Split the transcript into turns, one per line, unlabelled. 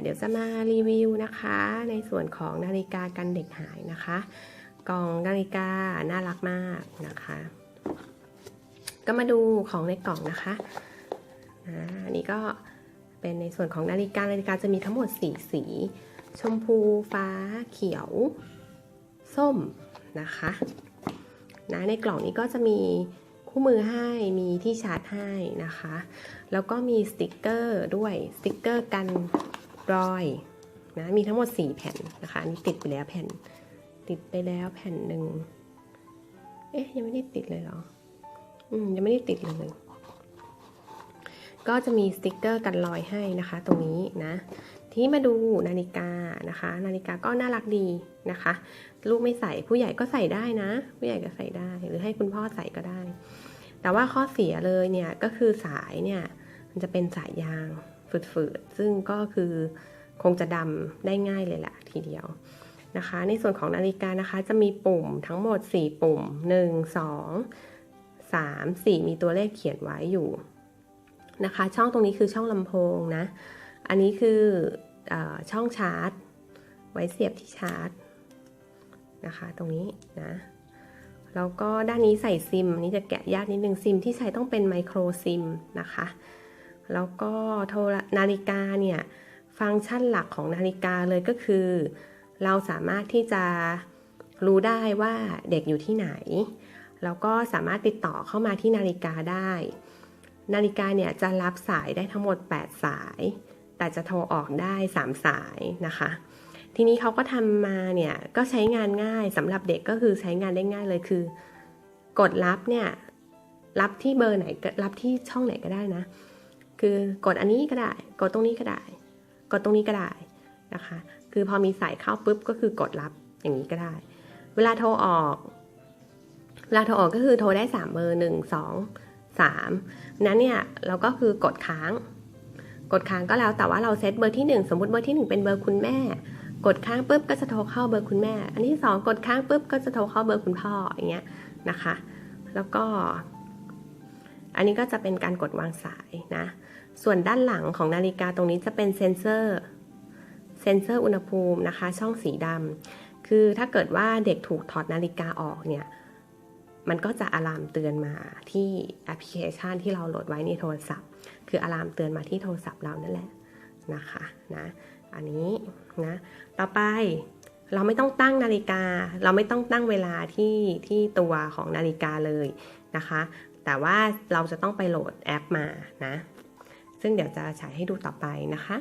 เดี๋ยวจะมารีวิวนะคะ ในส่วนของนาฬิกากันเด็กหายนะคะ กล่องนาฬิกาน่ารักมากนะคะ ก็มาดูของในกล่องนะคะอันนี้ก็เป็นในส่วนของนาฬิกานาฬิกาจะมีทั้งหมด4สี ชมพูฟ้าเขียว ส้มนะคะนะในกล่องนี้ก็จะมีคู่มือให้มีที่ชาร์จให้นะคะ แล้วก็มีสติกเกอร์ด้วยสติกเกอร์กัน รอยนะมีทั้งหมด 4 แผ่นนะคะอันนี้ติดไปแล้วแผ่น ติดไปแล้วแผ่นหนึ่งเอ๊ะยังไม่ได้ติดเลยเหรอ อืมยังไม่ได้ติดเลยก็จะมีสติกเกอร์กันรอยให้นะคะ ตรงนี้นะทีนี้มาดูนาฬิกานะคะ นาฬิกาก็น่ารักดีนะคะ ลูกไม่ใส่ผู้ใหญ่ก็ใส่ได้นะ ผู้ใหญ่ก็ใส่ได้หรือให้คุณพ่อใส่ก็ได้ แต่ว่าข้อเสียเลยเนี่ยก็คือสายเนี่ยมันจะเป็นสายยาง ฝืดๆ ซึ่งก็คือคงจะดำได้ง่ายเลยแหละทีเดียวนะคะ ในส่วนของนาฬิกานะคะ จะมีปุ่มทั้งหมด 4 ปุ่ม 1 2 3 4 มีตัวเลขเขียนไว้อยู่นะคะ ช่องตรงนี้คือช่องลำโพงนะ อันนี้คืออช่องชาร์จ ไว้เสียบที่ชาร์จนะคะตรงนี้นะแล้วก็ด้านนี้ใส่ซิมนนี้จะแกะยากนิดนึงซิมที่ใช้ต้องเป็นไมโครซิมนะคะ แล้วก็โทรนาฬิกาเนี่ยฟังก์ชันหลักของนาฬิกาเลยก็คือ เราสามารถที่จะรู้ได้ว่าเด็กอยู่ที่ไหน แล้วก็สามารถติดต่อเข้ามาที่นาฬิกาได้ นาฬิกาเนี่ยจะรับสายได้ทั้งหมด 8 สาย แต่จะโทรออกได้ 3 สายนะคะ ทีนี้เขาก็ทำมาเนี่ยก็ใช้งานง่ายสำหรับเด็กก็คือใช้งานได้ง่ายเลยคือ กดรับเนี่ยรับที่เบอร์ไหนรับที่ช่องไหนก็ได้นะ คือกดอันนี้ก็ได้ กดตรงนี้ก็ได้ กดตรงนี้ก็ได้นะคะ คือพอมีสายเข้าปุ๊บก็คือกดรับอย่างนี้ก็ได้ เวลาโทรออก เวลาโทรออกก็คือโทรได้สามเบอร์หนึ่งสองสามนั้นเนี่ยเราก็คือกดค้าง กดค้างก็แล้วแต่ว่าเราเซตเบอร์ที่หนึ่งสมมติเบอร์ที่หนึ่งเป็นเบอร์คุณแม่ กดค้างปุ๊บก็จะโทรเข้าเบอร์คุณแม่ อันที่สองกดค้างปุ๊บก็จะโทรเข้าเบอร์คุณพ่ออย่างเงี้ยนะคะ แล้วก็ อันนี้ก็จะเป็นการกดวางสายนะ ส่วนด้านหลังของนาฬิกาตรงนี้จะเป็นเซ็นเซอร์เซ็นเซอร์อุณหภูมินะคะ ช่องสีดำคือถ้าเกิดว่าเด็กถูกถอดนาฬิกาออกเนี่ย มันก็จะอะลามเตือนมาที่แอปพลิเคชันที่เราโหลดไว้ในโทรศัพท์ คืออะลามเตือนมาที่โทรศัพท์เรานั่นแหละนะคะนะอันนี้นะต่อไปเราไม่ต้องตั้งนาฬิกา เราไม่ต้องตั้งเวลาที่ที่ตัวของนาฬิกาเลยนะคะ แต่ว่าเราจะต้องไปโหลดแอปมานะ ซึ่งเดี๋ยวจะฉายให้ดูต่อไปนะคะ